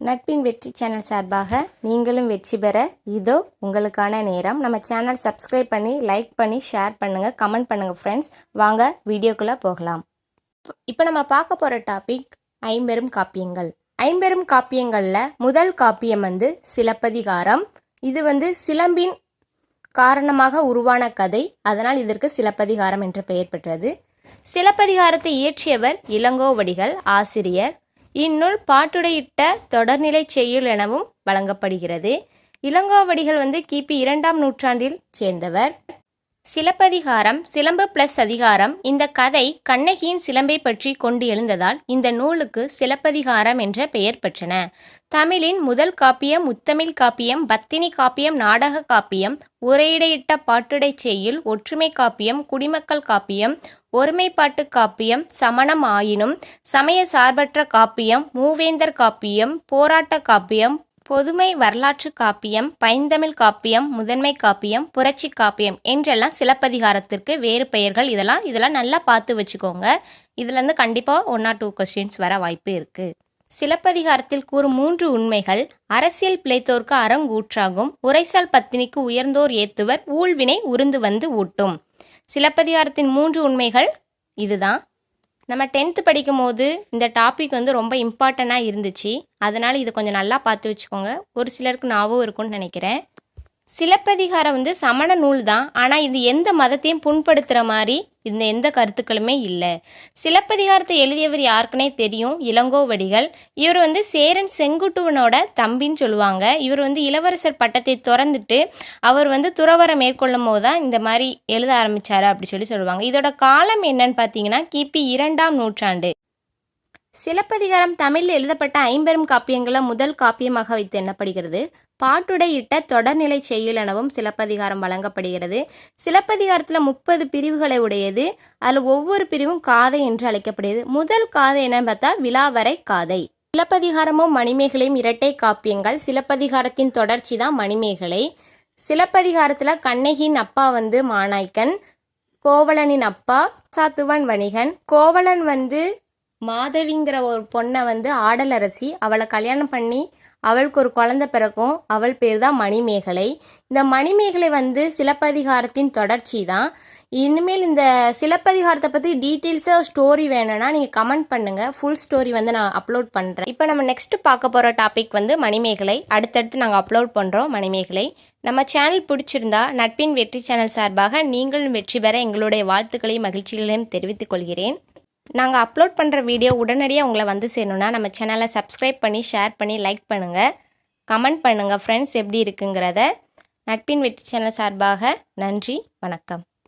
நட்பின் வெற்றி சேனல் சார்பாக நீங்களும் வெற்றி பெற இதோ உங்களுக்கான நேரம். நம்ம சேனல் சப்ஸ்கிரைப் பண்ணி லைக் பண்ணி ஷேர் பண்ணுங்கள் கமெண்ட் பண்ணுங்கள் ஃப்ரெண்ட்ஸ் வாங்க வீடியோக்குள்ளே போகலாம். இப்போ நம்ம பார்க்க போகிற டாபிக் ஐம்பெரும் காப்பியங்கள். ஐம்பெரும் காப்பியங்களில் முதல் காப்பியம் வந்து சிலப்பதிகாரம். இது வந்து சிலம்பின் காரணமாக உருவான கதை. அதனால் இதற்கு சிலப்பதிகாரம் என்று பெயர் பெற்றது. சிலப்பதிகாரத்தை இயற்றியவர் இளங்கோவடிகள் ஆசிரியர் இந்நூல் பாட்டுடையிட்ட தொடர்நிலை செய்யுள் எனவும் வழங்கப்படுகிறது. இளங்கோவடிகள் வந்து கிபி இரண்டாம் நூற்றாண்டில் சேர்ந்தவர். சிலப்பதிகாரம் சிலம்பு பிளஸ் அதிகாரம் இந்த கதை கண்ணகியின் சிலம்பை பற்றி கொண்டு எழுந்ததால் இந்த நூலுக்கு சிலப்பதிகாரம் என்ற பெயர் பெற்றன. தமிழின் முதல் காப்பியம் முத்தமிழ் காப்பியம் பத்தினி காப்பியம் நாடக காப்பியம் உரையிடையிட்ட பாட்டுடை செய்யுள் ஒற்றுமை காப்பியம் குடிமக்கள் காப்பியம் ஒருமைப்பாட்டு காப்பியம் சமணம் ஆயினும் சமய சார்பற்ற காப்பியம் மூவேந்தர் காப்பியம் போராட்ட காப்பியம் பொதுமை வரலாற்று காப்பியம் பைந்தமிழ் காப்பியம் முதன்மை காப்பியம் புரட்சி காப்பியம் என்றெல்லாம் சிலப்பதிகாரத்திற்கு வேறு பெயர்கள். இதெல்லாம் இதெல்லாம் நல்லா பார்த்து வச்சுக்கோங்க. இதுலேருந்து கண்டிப்பாக ஒன் ஆர் டூ கொஸ்டின்ஸ் வர வாய்ப்பு இருக்குது சிலப்பதிகாரத்தில் கூறும் மூன்று உண்மைகள். அரசியல் பிழைத்தோர்க்கு அறங்கூற்றாகும் உரைசால் பத்தினிக்கு உயர்ந்தோர் ஏத்துவர். ஊழ்வினை உருந்து வந்து ஊட்டும். சிலப்பதிகாரத்தின் மூன்று உண்மைகள் இதுதான். நம்ம டென்த்து படிக்கும் போது இந்த டாபிக் வந்து ரொம்ப இம்பார்ட்டண்ட்டாக இருந்துச்சு. அதனால் இதை கொஞ்சம் நல்லா பார்த்து வச்சுக்கோங்க. ஒரு சிலருக்கு ஞாபகம் இருக்கும்னு நினைக்கிறேன். சிலப்பதிகாரம் வந்து சமண நூல் தான் ஆனால் இது எந்த மதத்தையும் புண்படுத்துகிற மாதிரி இந்த எந்த கருத்துக்களுமே இல்லை. சிலப்பதிகாரத்தை எழுதியவர் யாருக்குனே தெரியும். இளங்கோவடிகள். இவர் வந்து சேரன் செங்குட்டுவனோட தம்பின்னு சொல்லுவாங்க. இவர் வந்து இளவரசர் பட்டத்தை திறந்துட்டு அவர் வந்து துறவரம் மேற்கொள்ளும் போது தான் இந்த மாதிரி எழுத ஆரம்பித்தார் அப்படி சொல்லி சொல்லுவாங்க. இதோட காலம் என்னன்னு பார்த்தீங்கன்னா கிபி இரண்டாம் நூற்றாண்டு. சிலப்பதிகாரம் தமிழில் எழுதப்பட்ட ஐம்பெரும் காப்பியங்களை முதல் காப்பியமாக வைத்து எண்ணப்படுகிறது. பாட்டுடையிட்ட தொடர்நிலை செய்யுள் எனவும் சிலப்பதிகாரம் வழங்கப்படுகிறது. சிலப்பதிகாரத்தில் முப்பது பிரிவுகளை உடையது. அதில் ஒவ்வொரு பிரிவும் காதை என்று அழைக்கப்படுகிறது. முதல் காதை என்னன்னு பார்த்தா விழாவரை காதை. சிலப்பதிகாரமும் மணிமேகலையும் இரட்டை காப்பியங்கள். சிலப்பதிகாரத்தின் தொடர்ச்சி தான் மணிமேகலை. சிலப்பதிகாரத்தில் கண்ணகியின் அப்பா வந்து மாநாய்க்கன். கோவலனின் அப்பா சாத்துவன் வணிகன். கோவலன் வந்து மாதவிங்கிற ஒரு பொண்ணை வந்து ஆடலரசி அவளை கல்யாணம் பண்ணி அவளுக்கு ஒரு குழந்தை பிறக்கும். அவள் பேர் தான் மணிமேகலை. இந்த மணிமேகலை வந்து சிலப்பதிகாரத்தின் தொடர்ச்சி தான் இனிமேல் இந்த சிலப்பதிகாரத்தை பற்றி டீட்டெயில்ஸாக ஸ்டோரி வேணும்னா நீங்கள் கமெண்ட் பண்ணுங்கள் ஃபுல் ஸ்டோரி வந்து நான் அப்லோட் பண்ணுறேன் இப்போ நம்ம நெக்ஸ்ட் பார்க்க போகிற டாபிக் வந்து மணிமேகலை. அடுத்தடுத்து நாங்கள் அப்லோட் பண்ணுறோம் மணிமேகலை. நம்ம சேனல் பிடிச்சிருந்தா நட்பின் வெற்றி சேனல் சார்பாக நீங்களும் வெற்றி பெற எங்களுடைய வாழ்த்துக்களையும் மகிழ்ச்சிகளையும் தெரிவித்துக் கொள்கிறேன். நாங்கள் அப்லோட் பண்ணுற வீடியோ உடனடியாக உங்களை வந்து சேரணுன்னா நம்ம சேனலை சப்ஸ்கிரைப் பண்ணி ஷேர் பண்ணி லைக் பண்ணுங்கள் கமெண்ட் பண்ணுங்கள் ஃப்ரெண்ட்ஸ் எப்படி இருக்குங்கிறத. நட்பின் வெற்றி சேனல் சார்பாக நன்றி வணக்கம்.